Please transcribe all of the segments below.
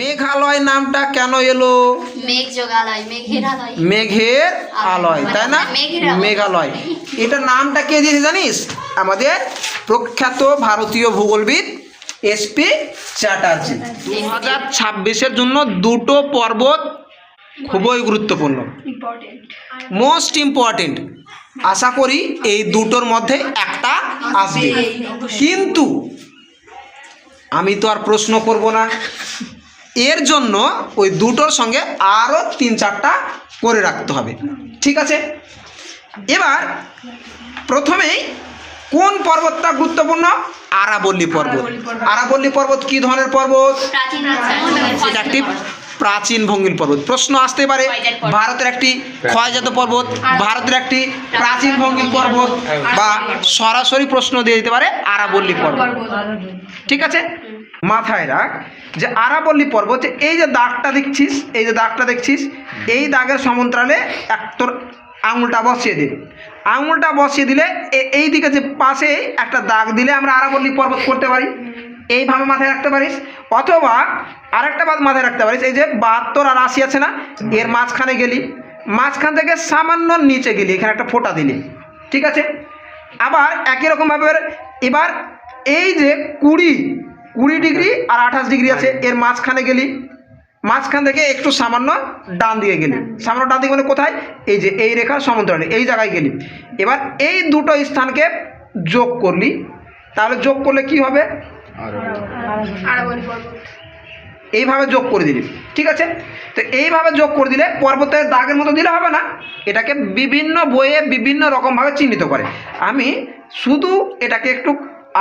মেঘালয় নামটা কেন এলো? মেঘের আলয় তাই না? মেঘালয়। এটা নামটা কে দিয়েছে জানিস? আমাদের প্রখ্যাত ভারতীয় ভূগোলবিদ এসপি চ্যাটার্জি। দু হাজার ছাব্বিশের জন্য দুটো পর্বত খুবই গুরুত্বপূর্ণ। মোস্ট ইম্পর্টেন্ট আশা করি এই দুটোর মধ্যে একটা আসবে। কিন্তু আমি তো আর প্রশ্ন করব না। এর জন্য ওই দুটোর সঙ্গে আরও তিন চারটা করে রাখতে হবে। ঠিক আছে? এবার প্রথমেই কোন পর্বতটা গুরুত্বপূর্ণ? আরাবল্লী পর্বত। আরাবল্লী পর্বত। কি ধরনের পর্বত? প্রাচীন এটা একটি প্রাচীন ভঙ্গিল পর্বত। প্রশ্ন আসতে পারে ভারতের একটি ক্ষয়জাত পর্বত ভারতের একটি প্রাচীন ভঙ্গিল পর্বত বা সরাসরি প্রশ্ন দিয়ে দিতে পারে আরাবল্লী পর্বত। ঠিক আছে? মাথায় রাখ যে আরাবল্লী পর্বত, এই যে দাগটা দেখছিস, এই যে দাগটা দেখছিস, এই দাগের সমান্তরালে এক তোর আঙুলটা বসিয়ে দিবি আঙুলটা বসিয়ে দিলে এই দিকে যে পাশে একটা দাগ দিলে আমরা আরাবল্লী পর্বত করতে পারি। এইভাবে মাথায় রাখতে পারিস। অথবা আরেকটা বাদ মাথায় রাখতে পারিস, এই যে বাহাত্তর আর আশি আছে না, এর মাঝখানে গেলি। মাঝখান থেকে সামান্য নিচে গেলি, এখানে একটা ফোঁটা দিলি। ঠিক আছে? আবার একই রকমভাবে এবার এই যে কুড়ি কুড়ি ডিগ্রি আর আঠাশ ডিগ্রি আছে এর মাঝখানে গেলি। মাঝখান থেকে একটু সামান্য ডান দিকে গেলি। সামান্য ডান দিকে মানে কোথায়? এই যে এই রেখার সমান্তরালে এই জায়গায় গেলি। এবার এই দুটো স্থানকে যোগ করলি। তাহলে যোগ করলে কি হবে? এইভাবে যোগ করে দিলি ঠিক আছে? তো এইভাবে যোগ করে দিলে পর্বতের দাগের মতো দিলে হবে না। এটাকে বিভিন্ন বইয়ে বিভিন্ন রকমভাবে চিহ্নিত করে। আমি শুধু এটাকে একটু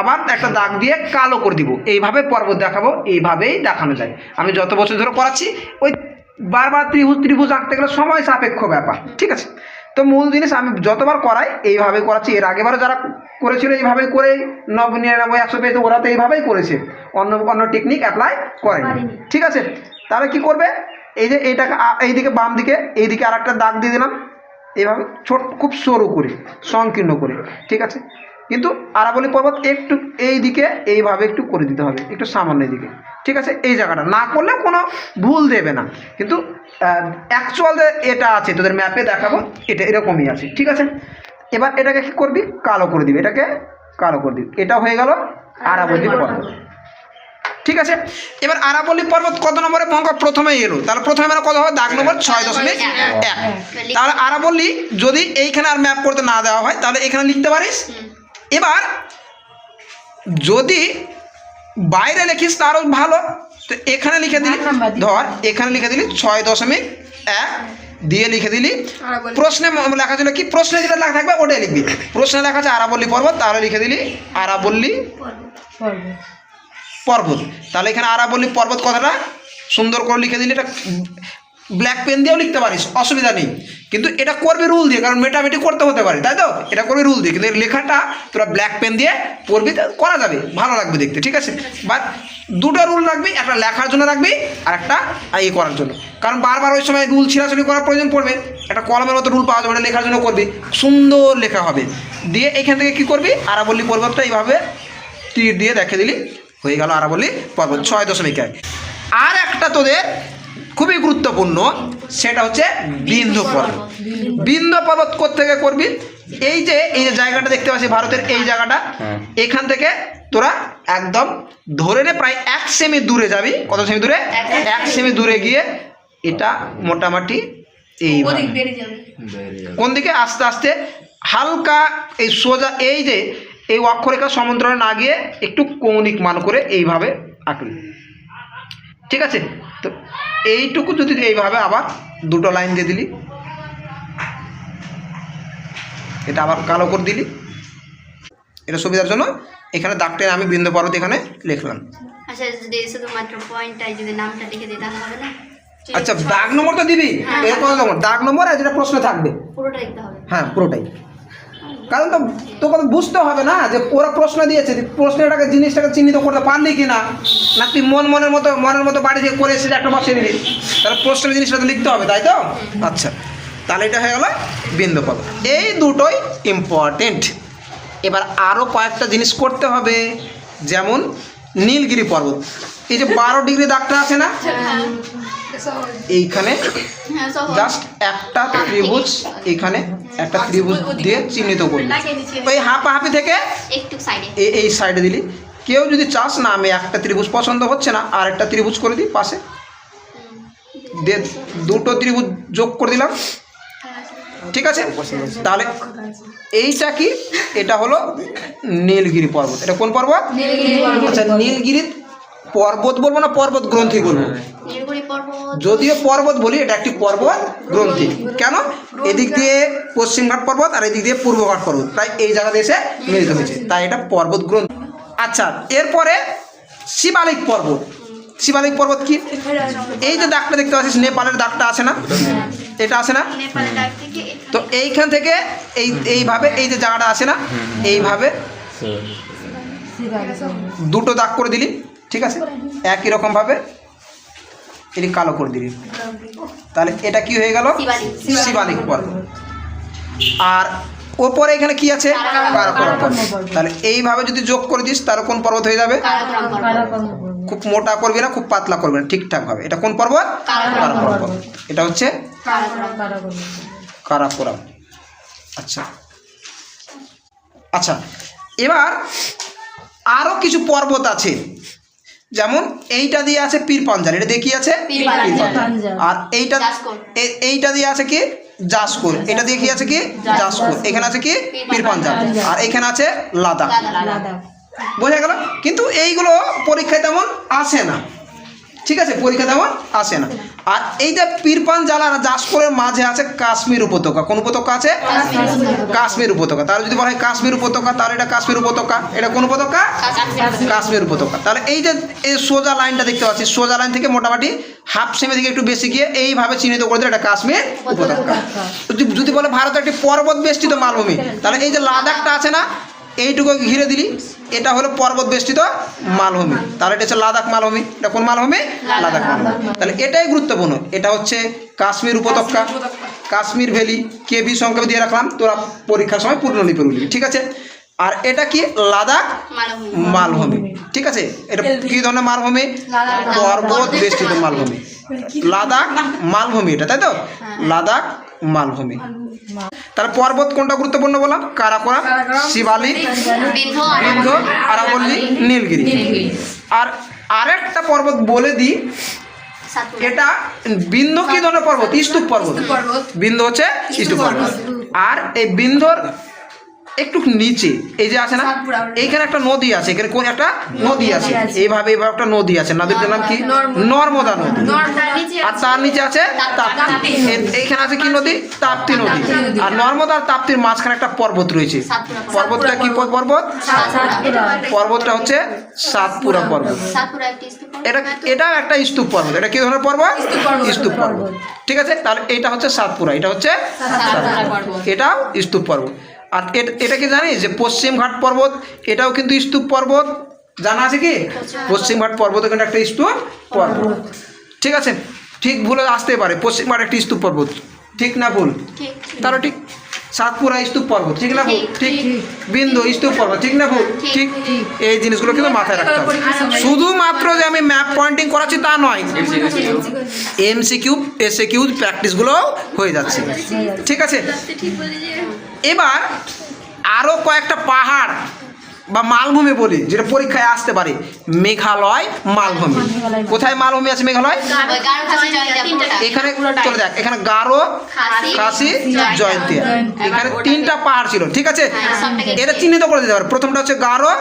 আবার একটা দাগ দিয়ে কালো করে দিব। এইভাবে পর্বত দেখাবো এইভাবেই দেখানো যায়। আমি যত বছর ধরে করাচ্ছি ওই বারবার ত্রিভুজ ত্রিভুজ আঁকতে গেলে সময় সাপেক্ষ ব্যাপার ঠিক আছে? তো মূল জিনিস আমি যতবার করাই এইভাবে করাচ্ছি। এর আগেবারও যারা করেছিল এইভাবেই করে নব নিরানব্বই একশো পেয়েছে ওরা তো এইভাবেই করেছে। অন্য অন্য টেকনিক অ্যাপ্লাই করেনি। ঠিক আছে? তাহলে কি করবে? এই যে এইটাকে এইদিকে বাম দিকে এইদিকে আর একটা দাগ দিয়ে দিলাম। এইভাবে ছোট খুব সরু করে সংকীর্ণ করে ঠিক আছে? কিন্তু আরাবলী পর্বত একটু এই দিকে এইভাবে একটু করে দিতে হবে একটু সামান্য দিকে ঠিক আছে? এই জায়গাটা। না করলে কোনো ভুল দেবে না। কিন্তু অ্যাকচুয়াল এটা আছে তোদের ম্যাপে দেখাবো এটা এরকমই আছে। ঠিক আছে? এবার এটাকে কি করবি? কালো করে দিবি। এটাকে কালো করে দিবি। এটা হয়ে গেল আরাবলী পর্বত। ঠিক আছে? এবার আরাবল্লী পর্বত কত নম্বরে মঙ্গ প্রথমেই এলো। তাহলে প্রথমে মানে কত হবে? দাগ নম্বর ছয় দশমিক এক। তাহলে আরাবল্লী যদি এইখানে আর ম্যাপ করতে না দেওয়া হয় তাহলে এখানে লিখতে পারিস? এবার যদি বাইরে লিখিস তারও ভালো। তো এখানে লিখে দিলি ধর এখানে লিখে দিলি ছয় দশমিক এক দিয়ে লিখে দিলি প্রশ্নে লেখা ছিল কি? প্রশ্নে যেটা লেখা থাকবে ওটাই লিখবি। প্রশ্নে লেখা আছে আরাবল্লী পর্বত তাহলে লিখে দিলি আরাবল্লী পর্বত। তাহলে এখানে আরাবল্লী পর্বত কথাটা সুন্দর করে লিখে দিলি এটা ব্ল্যাক পেন দিয়েও লিখতে পারিস, অসুবিধা নেই। কিন্তু এটা করবি রুল দিয়ে, কারণ মেটামেটি করতে হতে পারে, তাই তো? এটা করবি রুল দিয়ে, কিন্তু লেখাটা তোরা ব্ল্যাক পেন দিয়ে পড়বি করা যাবে, ভালো লাগবে দেখতে, ঠিক আছে? বাট দুটো রুল রাখবি, একটা লেখার জন্য রাখবি, আর একটা ইয়ে করার জন্য। কারণ বারবার ওই সময় রুল ছিঁড়াছড়ি করার প্রয়োজন পড়বে, একটা কলমের মতো রুল পাওয়া যাবে, ওটা লেখার জন্য করবি, সুন্দর লেখা হবে। দিয়ে এখান থেকে কি করবি? আরাবল্লী পর্বতটা এইভাবে তীর দিয়ে দেখে দিলি, হয়ে গেল আরাবল্লী পর্বত, ছয় দশমিক এক। আর একটা তোদের খুবই গুরুত্বপূর্ণ সেটা হচ্ছে বিন্ধ্য পর্বত বিন্ধ্য পর্বত থেকে করবি? এই যে এই যে জায়গাটা দেখতে পাচ্ছি ভারতের এই জায়গাটা এখান থেকে তোরা একদম ধরে নে প্রায় এক সেমি দূরে যাবি। কত সেমি দূরে? এক সেমি দূরে গিয়ে এটা মোটামুটি এই কোন দিকে? আস্তে আস্তে হালকা এই সোজা এই যে এই অক্ষরেখা সমান্তরালে না গিয়ে একটু কৌণিক মান করে এইভাবে আঁকলি ঠিক আছে? তো এইটুকু যদি এইভাবে আবার দুটো লাইন দিয়ে দিলি। এটা আবার কালো করে দিলি। এটা সুবিধার জন্য এখানে দাগটা আমি বিন্দু পর্বত এখানে লিখলাম। আচ্ছা আচ্ছা দাগ নম্বর তো দিবি এর নম্বর দাগ নম্বর আর যেটা প্রশ্ন থাকবে। হ্যাঁ পুরোটাই। কারণ তো তোকে তো বুঝতে হবে না যে ওরা প্রশ্ন দিয়েছে প্রশ্নটাকে, জিনিসটাকে চিহ্নিত করতে পারলি কি না না তুই মন মনের মতো মনের মতো বাড়ি থেকে করে এসে একটা বসিয়ে দিলি? তাহলে প্রশ্নের জিনিসটা তো লিখতে হবে, তাই তো? আচ্ছা তাহলে এটা হয়ে গেল বিন্দু পদ এই দুটোই ইম্পর্টেন্ট এবার আরও কয়েকটা জিনিস করতে হবে, যেমন নীলগিরি পর্বত। এই যে বারো ডিগ্রি দাগটা আছে না? এইখানে হ্যাঁ জাস্ট একটা ত্রিভুজ এখানে একটা ত্রিভুজ দিয়ে চিহ্নিত করবি। ওই হাঁপাহাঁপি থেকে একটু সাইডে এই এই সাইডে দিলি। কেউ যদি চাস না আমি একটা ত্রিভুজ পছন্দ হচ্ছে না আর একটা ত্রিভুজ করে দিই পাশে। দিয়ে দুটো ত্রিভুজ যোগ করে দিলাম। ঠিক আছে? তাহলে এইটা কি? এটা হলো নীলগিরি পর্বত। এটা কোন পর্বত? আচ্ছা নীলগিরি পর্বত বলব না পর্বত গ্রন্থি বলব? যদিও পর্বত বলি এটা একটি পর্বত গ্রন্থি। কেন? এদিক দিয়ে পশ্চিমঘাট পর্বত আর এদিক দিয়ে পূর্বঘাট পর্বত। তাই এই জায়গাতে এসে মিলিত হয়েছে। তাই এটা পর্বত গ্রন্থি। আচ্ছা এরপরে শিবালিক পর্বত। শিবালিক পর্বত কি? এই যে দাগটা দেখতে পাচ্ছিস নেপালের দাগটা আছে না? এটা আছে না? নেপালের ডাক থেকে এখানে তো এইখান থেকে এই এইভাবে এই যে জায়গাটা আছে না এইভাবে দুটো দাগ করে দিলি ঠিক আছে? একই রকমভাবে এটি কালো করে দিবি তাহলে এটা কি হয়ে গেল? শিবালিক। শিবালিক পর্বত আর ওপরে এখানে কি আছে? কারাকোরাম। পর্বত তাহলে এইভাবে যদি যোগ করে দিস তার কোন পর্বত হয়ে যাবে? খুব মোটা করবি না খুব পাতলা করবি না ঠিকঠাক ভাবে এটা কোন পর্বত কারাকোরাম পর্বত এটা হচ্ছে কারাকোরাম। কারাকোরাম। আচ্ছা। আচ্ছা। এবার আরও কিছু পর্বত আছে। যেমন এইটা দিয়ে আছে পীর পাঞ্জাল এটা দেখি কি আছে? পীর পাঞ্জাল। পাঞ্জাল। আর এইটা এইটা দিয়ে আছে কি? জাসকোর এটা দিয়ে কি আছে কি? জাসকোর এখানে আছে কি? পীর পাঞ্জাল। আর এখানে আছে লাদাখ। বোঝা গেল? কিন্তু এইগুলো পরীক্ষায় তেমন আসে না। ঠিক আছে, পরীক্ষা তেমন আসে না। আর এই যে পীরপান জালা আর মাঝে আছে কাশ্মীর উপত্যকা। কোন উপত্যকা আছে? কাশ্মীর উপত্যকা। তাহলে যদি বলা হয় কাশ্মীর উপত্যকা, তাহলে এটা কাশ্মীর উপত্যকা। এটা কোন উপত্যকা? কাশ্মীর উপত্যকা। তাহলে এই যে, এই সোজা লাইনটা দেখতে পাচ্ছি। সোজা লাইন থেকে মোটামুটি হাফ সেমি থেকে একটু বেশি গিয়ে এইভাবে চিহ্নিত করে দিলে এটা কাশ্মীর উপত্যকা। যদি বলে ভারতের একটি পর্বত বেষ্টিত মালভূমি, তাহলে এই যে লাদাখটা আছে না, এইটুকু ঘিরে দিলি। এটা হলো পর্বত বেষ্টিত মালভূমি। তাহলে এটা হচ্ছে লাদাখ মালভূমি। এটা কোন মালভূমি? লাদাখ মালভূমি। তাহলে এটাই গুরুত্বপূর্ণ। এটা হচ্ছে কাশ্মীর উপত্যকা। কাশ্মীর ভ্যালি কে কেভি সংখ্যা দিয়ে রাখলাম। তোরা পরীক্ষার সময় পূর্ণলিপি লিখবি ঠিক আছে? আর এটা কি? লাদাখ মালভূমি। মালভূমি। ঠিক আছে? এটা কি ধরনের মালভূমি? পর্বত বেষ্টিত মালভূমি। লাদাখ মালভূমি এটা তাই তো? লাদাখ মালভূমি। তাহলে পর্বত কোনটা গুরুত্বপূর্ণ বললাম কারাকোরা শিবালি বিন্ধ আর আরাবল্লী নীলগিরি। আর আরেকটা পর্বত বলে দিই এটা বিন্দু কি ধরনের পর্বত? ইস্তুপ পর্বত। বিন্দু হচ্ছে ইস্তুপ পর্বত। আর এই বিন্ধ্যর একটু নিচে এই যে আছে না? এইখানে একটা নদী আছে এখানে কোন একটা নদী আছে। এইভাবে এইভাবে একটা নদী আছে। নদীটার নাম কি? নর্মদা। নদী। আর তার নিচে আছে তাপ্তি। এইখানে আছে কি নদী? তাপ্তি নদী। আর নর্মদা আর তাপ্তির মাঝখানে একটা পর্বত রয়েছে। পর্বতটা কি পর্বত? পর্বতটা হচ্ছে সাতপুরা পর্বত। এটা এটা একটা স্তূপ পর্বত। এটা কি ধরনের পর্বত? স্তূপ পর্বত। ঠিক আছে? তাহলে এটা হচ্ছে সাতপুরা। এটা হচ্ছে এটাও স্তূপ পর্বত। আর এট- এটা কি জানিস যে পশ্চিমঘাট পর্বত? এটাও কিন্তু স্তূপ পর্বত। জানা আছে কি? পশ্চিমঘাট পর্বত কিন্তু একটা স্তূপ পর্বত। ঠিক আছে? ঠিক ভুলে আসতে পারে। পশ্চিমঘাট একটি স্তূপ পর্বত। ঠিক না ভুল? তাহলে ঠিক সাতপুরা স্তূপ পর্বত। ঠিক না ভুল? ঠিক বিন্দু স্তূপ পর্বত। ঠিক না ভুল? ঠিক এই জিনিসগুলো কিন্তু মাথায় রাখতে হবে। শুধুমাত্র যে আমি ম্যাপ পয়েন্টিং করাচ্ছি তা নয় এমসি কিউ এসএ কিউ প্র্যাকটিসগুলো হয়ে যাচ্ছে। ঠিক আছে? এবার আরও কয়েকটা পাহাড় বা মালভূমি বলি যেটা পরীক্ষায় আসতে পারে। মেঘালয় মালভূমি। কোথায় মালভূমি আছে মেঘালয়? এখানে চলে দেখ এখানে গারো কাশি জয়ন্তিয়া। এখানে তিনটা পাহাড় ছিল ঠিক আছে? হ্যাঁ, এটা চিহ্নিত করে দিতে পারে। প্রথমটা হচ্ছে গারো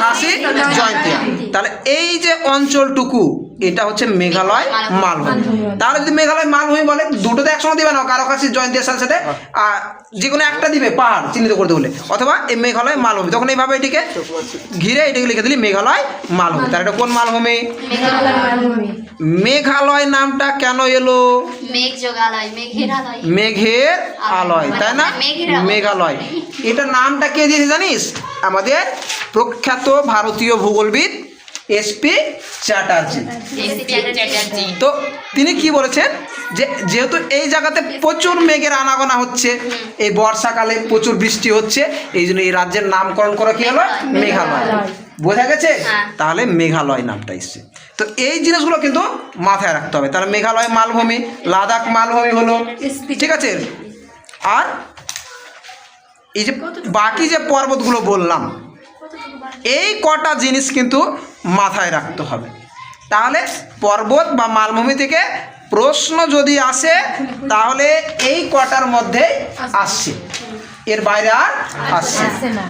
খাসি জয়ন্তিয়া। তাহলে এই যে অঞ্চলটুকু এটা হচ্ছে মেঘালয় মালভূমি। তাহলে যদি মেঘালয় মালভূমি বলে দুটো দুটোতে একসঙ্গে দিবে না কারও কাছে জয়ন্তিয়ার সাথে সাথে আর যে কোনো একটা দিবে পাহাড় চিহ্নিত করতে বলে অথবা এই মেঘালয় মালভূমি। তখন এইভাবে এটিকে ঘিরে এটিকে লিখে দিলি মেঘালয় মালভূমি। তার এটা কোন মালভূমি? মেঘালয় নামটা কেন এলো? মেঘের আলয়। তাই না? মেঘালয়। এটা নামটা কে দিয়েছে জানিস? আমাদের প্রখ্যাত ভারতীয় ভূগোলবিদ এসপি চ্যাটার্জি চ্যাটার্জি তো তিনি কি বলেছেন? যে যেহেতু এই জায়গাতে প্রচুর মেঘের আনাগোনা হচ্ছে এই বর্ষাকালে প্রচুর বৃষ্টি হচ্ছে এই জন্য এই রাজ্যের নামকরণ করা কি হলো? মেঘালয়। বোঝা গেছে? হ্যাঁ। তাহলে মেঘালয় নামটা এসছে। তো এই জিনিসগুলো কিন্তু মাথায় রাখতে হবে। তাহলে মেঘালয় মালভূমি লাদাখ মালভূমি হলো। ঠিক আছে? আর এই যে বাকি যে পর্বতগুলো বললাম এই কটা জিনিস কিন্তু মাথায় রাখতে হবে। তাহলে পর্বত বা মালভূমি থেকে প্রশ্ন যদি আসে, তাহলে এই কটার মধ্যে আসছে। এর বাইরে আর আসছে